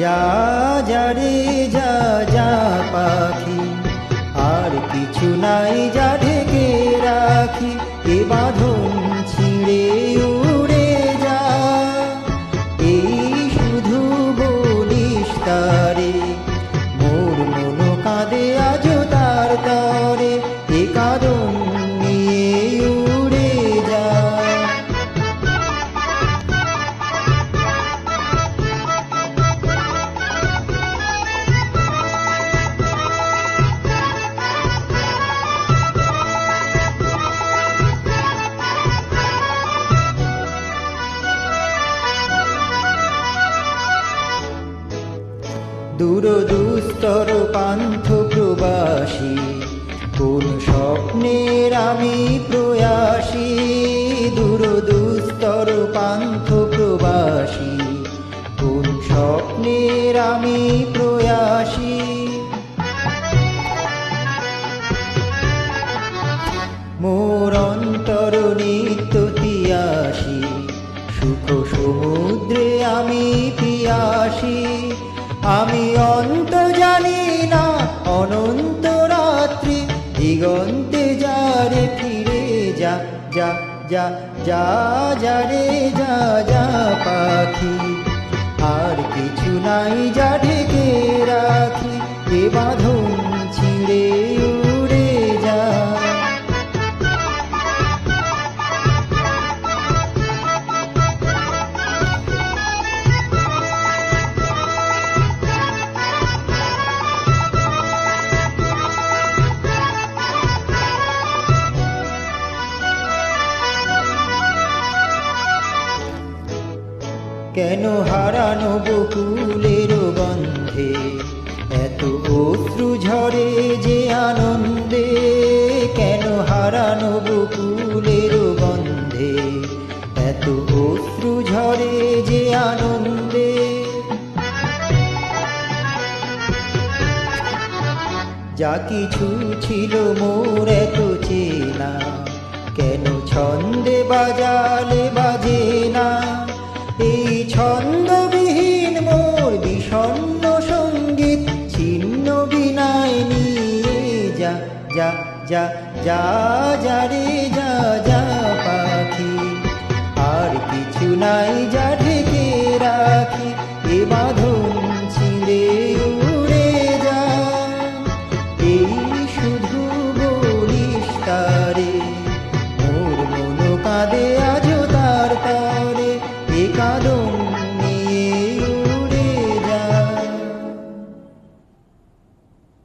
যা যা যা যা পাখি। আর কিছু নাই যা ঢেকে রাখি। এ বাঁধন ছিঁড়ে উড়ে যা এই শুধু বলিস তারে, মোর মন কাঁদে আজ তার তরে। এ কাদন দূর দুস্তর পান্থ প্রবাসী কোন স্বপ্নের আমি প্রয়াসী। দূর দুস্তর পান্থ প্রবাসী কোন স্বপ্নের আমি অনন্ত রাত্রি দিগন্তে যারে ফিরে যা যা যা যা যা রে, যা যা পাখি। আর কিছু নাই যা ঢেকে রাখি, এ বাঁধন ছিঁড়ে কেন হারানো বকুলের গন্ধে? এত অশ্রু ঝরে যে আনন্দে কেন হারানো বকুলের গন্ধে? এত অশ্রু ঝরে যে আনন্দে যা কিছু ছিল মোর এত চেনা, কেন ছন্দে বাজালে বাজে जा जा